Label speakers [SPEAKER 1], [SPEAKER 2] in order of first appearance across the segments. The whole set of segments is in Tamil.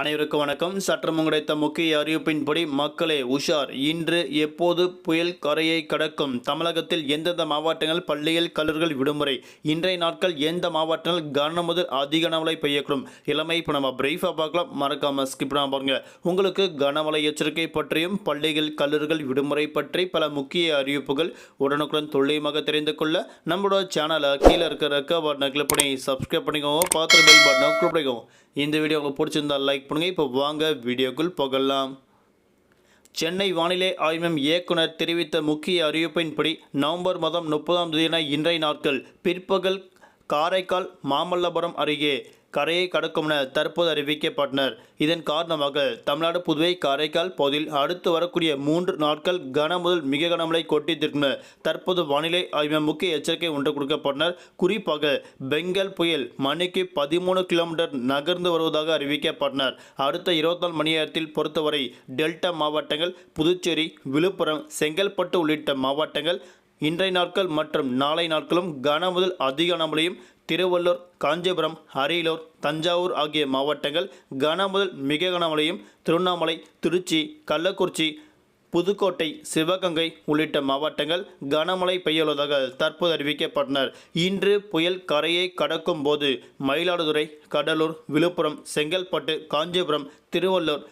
[SPEAKER 1] அனைவருக்கும் வணக்கம். சற்றம் கிடைத்த முக்கிய அறிவிப்பின்படி மக்களே உஷார். இன்று எப்போது புயல் கரையை கடக்கும்? தமிழகத்தில் எந்தெந்த மாவட்டங்கள் பள்ளியில் கல்லூரிகள் விடுமுறை? இன்றைய நாட்கள் எந்த மாவட்டங்கள் கன முதல் அதிக கனமழை பெய்யக்கூடும்? இளமை இப்போ நம்ம பிரீஃபாக பார்க்கலாம். மறக்காம ஸ்கிப் பாருங்க. உங்களுக்கு கனமழை எச்சரிக்கை பற்றியும் பள்ளிகள் கல்லூரிகள் விடுமுறை பற்றி பல முக்கிய அறிவிப்புகள் உடனுக்குடன் துல்லியமாக தெரிந்து கொள்ள நம்மளோட சேனலை கீழே இருக்கிற ரெக்க பட்டனை கிளிக் பண்ணி சப்ஸ்கிரைப் பண்ணிக்கோங்க. பார்த்து பெல் பட்டனை கிளிக் பண்ணிக்கோங்க. இந்த வீடியோ உங்களுக்கு பிடிச்சிருந்தால் லைக் பண்ணுங்கள் இப்போ வாங்க வீடியோக்குள் போகலாம். சென்னை வானிலை ஆய்வம் இயக்குனர் தெரிவித்த முக்கிய அறிவிப்பின்படி நவம்பர் மாதம் முப்பதாம் தேதியான இன்றைய நாட்கள் பிற்பகல் காரைக்கால் மாமல்லபுரம் அருகே கரையை கடக்கும் என தற்போது அறிவிக்கப்பட்டனர். இதன் காரணமாக தமிழ்நாடு புதுவை காரைக்கால் பகுதியில் அடுத்து வரக்கூடிய மூன்று நாட்கள் கன முதல் மிக கனமழை கொட்டித்திருக்கும் தற்போது வானிலை ஆய்வு முக்கிய எச்சரிக்கை ஒன்று கொடுக்கப்பட்டனர். குறிப்பாக பெங்கல் புயல் மணிக்கு பதிமூணு கிலோமீட்டர் நகர்ந்து வருவதாக அறிவிக்கப்பட்டனர். அடுத்த இருபத்தி நாலு மணி நேரத்தில் பொறுத்தவரை டெல்டா மாவட்டங்கள் புதுச்சேரி விழுப்புரம் செங்கல்பட்டு உள்ளிட்ட மாவட்டங்கள் இன்றைய நாட்கள் மற்றும் நாளை நாட்களும் கன முதல் அதிக கனமழையும் திருவள்ளூர் காஞ்சிபுரம் அரியலூர் தஞ்சாவூர் ஆகிய மாவட்டங்கள் கன முதல் மிக கனமழையும் திருவண்ணாமலை திருச்சி கள்ளக்குறிச்சி புதுக்கோட்டை சிவகங்கை உள்ளிட்ட மாவட்டங்கள் கனமழை பெய்யுள்ளதாக தற்போது அறிவிக்கப்பட்டனர். இன்று புயல் கரையை கடக்கும் போது மயிலாடுதுறை கடலூர் விழுப்புரம் செங்கல்பட்டு காஞ்சிபுரம் திருவள்ளூர்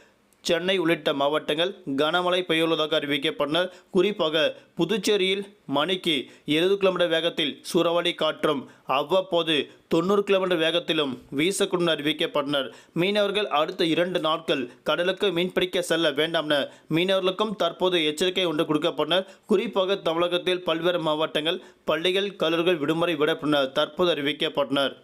[SPEAKER 1] சென்னை உள்ளிட்ட மாவட்டங்கள் கனமழை பெய்யுள்ளதாக அறிவிக்கப்பட்டனர் குறிப்பாக புதுச்சேரியில் மணிக்கு எழுபது கிலோமீட்டர் வேகத்தில் சூறாவளி காற்றும் அவ்வப்போது தொண்ணூறு கிலோமீட்டர் வேகத்திலும் வீசக்கூடும் அறிவிக்கப்பட்டனர். மீனவர்கள் அடுத்த இரண்டு நாட்கள் கடலுக்கு மீன்பிடிக்க செல்ல வேண்டாம் என மீனவர்களுக்கும் தற்போது எச்சரிக்கை ஒன்று கொடுக்கப்பட்டனர். குறிப்பாக தமிழகத்தில் பல்வேறு மாவட்டங்கள் பள்ளிகள் கல்லூரிகள் விடுமுறை விடப்பட்டனர் தற்போது அறிவிக்கப்பட்டனர்.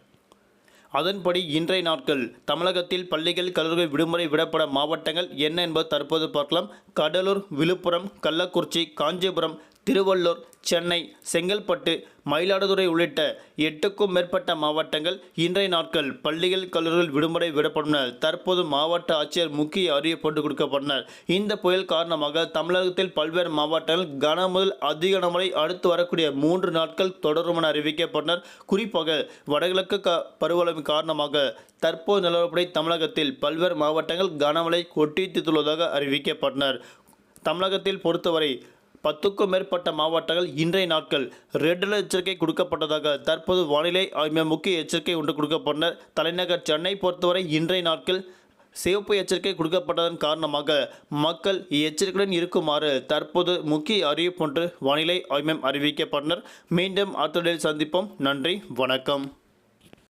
[SPEAKER 1] அதன்படி இன்றைய நாட்கள் தமிழகத்தில் பள்ளிகள் கல்லூரிகள் விடுமுறை விடப்பட மாவட்டங்கள் என்ன என்பது தற்போது பார்க்கலாம். கடலூர் விழுப்புரம் கள்ளக்குறிச்சி காஞ்சிபுரம் திருவள்ளூர் சென்னை செங்கல்பட்டு மயிலாடுதுறை உள்ளிட்ட எட்டுக்கும் மேற்பட்ட மாவட்டங்கள் இன்றைய நாட்கள் பள்ளிகள் கல்லூரிகள் விடுமுறை விடப்படும் தற்போது மாவட்ட ஆட்சியர் முக்கிய அறிவிப்பு கொடுக்கப்பட்டனர் இந்த புயல் காரணமாக தமிழகத்தில் பல்வேறு மாவட்டங்கள் கன முதல் அதிக கனமழை அடுத்து வரக்கூடிய மூன்று நாட்கள் தொடரும் என அறிவிக்கப்பட்டனர் குறிப்பாக வடகிழக்கு க பருவமழை காரணமாக தற்போது நிலவரப்படி தமிழகத்தில் பல்வேறு மாவட்டங்கள் கனமழை கொட்டித்துள்ளதாக அறிவிக்கப்பட்டனர் தமிழகத்தில் பொறுத்தவரை பத்துக்கும் மேற்பட்ட மாவட்டங்கள் இன்றைய நாட்கள் ரெட் அலர்ட் எச்சரிக்கை கொடுக்கப்பட்டதாக தற்போது வானிலை ஆய்வு முக்கிய எச்சரிக்கை ஒன்று கொடுக்கப்பட்டனர் தலைநகர் சென்னை பொறுத்தவரை இன்றைய நாட்கள் சிவப்பு எச்சரிக்கை கொடுக்கப்பட்டதன் காரணமாக மக்கள் எச்சரிக்கையுடன் இருக்குமாறு தற்போது முக்கிய அறிவிப்பு ஒன்று வானிலை ஆய்வு அறிவிக்கப்பட்டனர் மீண்டும் அடுத்த சந்திப்போம். நன்றி. வணக்கம்.